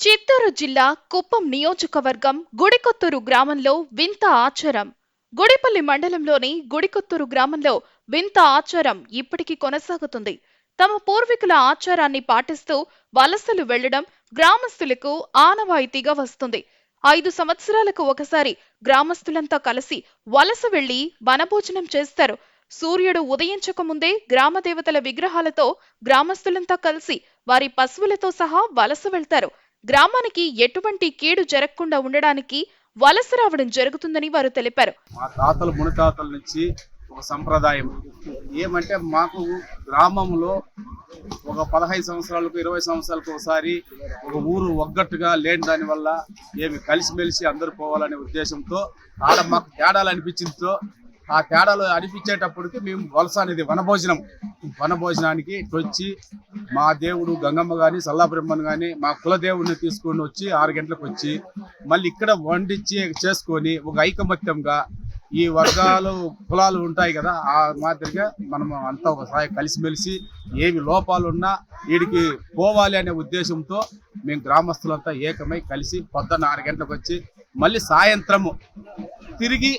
చిత్తూరు జిల్లా కుప్పం నియోజకవర్గం గుడికొత్తూరు గ్రామంలో వింత ఆచారం. గుడిపల్లి మండలంలోని గుడికొత్తూరు గ్రామంలో వింత ఆచారం ఇప్పటికీ కొనసాగుతుంది. తమ పూర్వీకుల ఆచారాన్ని పాటిస్తూ వలసలు వెళ్ళడం గ్రామస్తులకు ఆనవాయితీగా వస్తుంది. ఐదు సంవత్సరాలకు ఒకసారి గ్రామస్తులంతా కలిసి వలస వెళ్ళి వనభోజనం చేస్తారు. సూర్యుడు ఉదయించక ముందే గ్రామ దేవతల విగ్రహాలతో గ్రామస్తులంతా కలిసి వారి పశువులతో సహా వలస వెళ్తారు. గ్రామానికి ఎటువంటి కీడు జరగకుండా ఉండడానికి వలస రావడం జరుగుతుందని వారు తెలిపారు. మా తాతలు మునితాతల నుంచి ఒక సంప్రదాయం. ఏమంటే మాకు గ్రామంలో ఒక పదహైదు సంవత్సరాలకు ఇరవై సంవత్సరాలకు ఒకసారి ఒక ఊరు ఒగ్గట్టుగా లేని దానివల్ల ఏమి కలిసిమెలిసి అందరు పోవాలనే ఉద్దేశంతో ఆడ మాకు తేడాలు అనిపించిందో ఆ పేడలు అనిపించేటప్పటికి మేము వలస అనేది వనభోజనం. వనభోజనానికి వచ్చి మా దేవుడు గంగమ్మ కానీ సల్లాబ్రహ్మణ్ కానీ మా కులదేవుడిని తీసుకొని వచ్చి ఆరు గంటలకు వచ్చి మళ్ళీ ఇక్కడ వండించి చేసుకొని ఒక ఐకమత్యంగా ఈ వర్గాలు కులాలు ఉంటాయి కదా ఆ మాదిరిగా మనం అంతా ఒకసారి కలిసిమెలిసి ఏమి లోపాలున్నా వీడికి పోవాలి అనే ఉద్దేశంతో మేము గ్రామస్తులంతా ఏకమై కలిసి పొద్దున్న ఆరు గంటలకు వచ్చి మళ్ళీ సాయంత్రము తిరిగి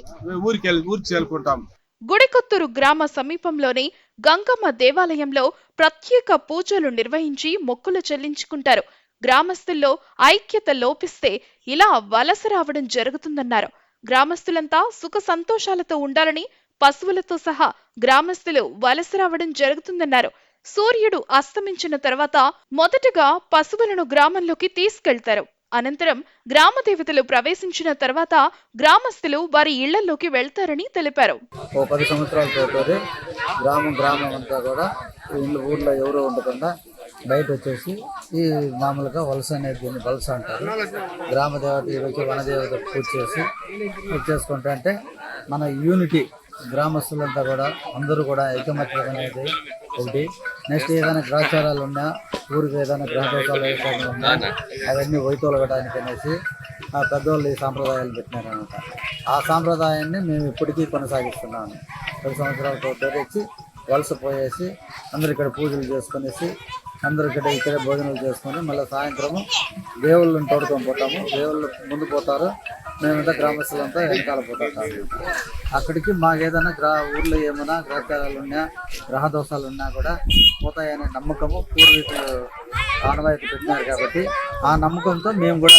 ఊరికి ఊరికి చేరుకుంటాం. గుడికొత్తూరు గ్రామ సమీపంలోని గంగమ్మ దేవాలయంలో ప్రత్యేక పూజలు నిర్వహించి మొక్కులు చెల్లించుకుంటారు. గ్రామస్తుల్లో ఐక్యత లోపిస్తే ఇలా వలస రావడం జరుగుతుందన్నారు. గ్రామస్తులంతా సుఖ సంతోషాలతో ఉండాలని పశువులతో సహా గ్రామస్తులు వలస రావడం జరుగుతుందన్నారు. సూర్యుడు అస్తమించిన తర్వాత మొదటగా పశువులను గ్రామంలోకి తీసుకెళ్తారు. అనంతరం గ్రామ దేవతలు ప్రవేశించిన తర్వాత గ్రామస్తులు వారి ఇళ్ళలోకి వెళ్తారని తెలిపారు. ఓ పది సంవత్సరాల తోటి గ్రామం గ్రామం అంతా కూడా ఇళ్ళు ఊర్లో ఎవరు ఉండకుండా బయట వచ్చేసి ఈ మామూలుగా వలస అనేది దీన్ని వలస అంటారు. గ్రామ దేవత ఈరోజు వనదేవత పూజ చేసి పూజ చేసుకుంటా అంటే మన యూనిటీ గ్రామస్తులంతా కూడా అందరూ కూడా ఐకమత్యం అనేది ఒకటి. నెక్స్ట్ ఏదైనా గ్రాచారాలు ఉన్నా ఊరికి ఏదైనా గ్రహదోషాలు ఏదైనా ఉన్నా అవన్నీ వైతొలగడానికి అనేసి ఆ పెద్దవాళ్ళు ఈ సాంప్రదాయాలు పెట్టినారనమాట ఆ సాంప్రదాయాన్ని మేము ఇప్పటికీ కొనసాగిస్తున్నాము. పది సంవత్సరాలతో తెచ్చి వలస పోయేసి అందరు ఇక్కడ పూజలు చేసుకునేసి అందరూ ఇక్కడ ఇక్కడే భోజనాలు చేసుకొని మళ్ళీ సాయంత్రము దేవుళ్ళని తోడుకొని పోతాము. దేవుళ్ళు ముందు పోతారు. మేమంతా గ్రామస్తులంతా వెనకాల పోతాము అక్కడికి మాకు ఏదైనా గ్రహ ఊర్లో ఏమైనా గ్రహచారాలు ఉన్నా గ్రహ దోషాలు ఉన్నా కూడా పోతాయనే నమ్మకము. పూర్వీకులు ఆనవాయితీ పెట్టినారు కాబట్టి ఆ నమ్మకంతో మేము కూడా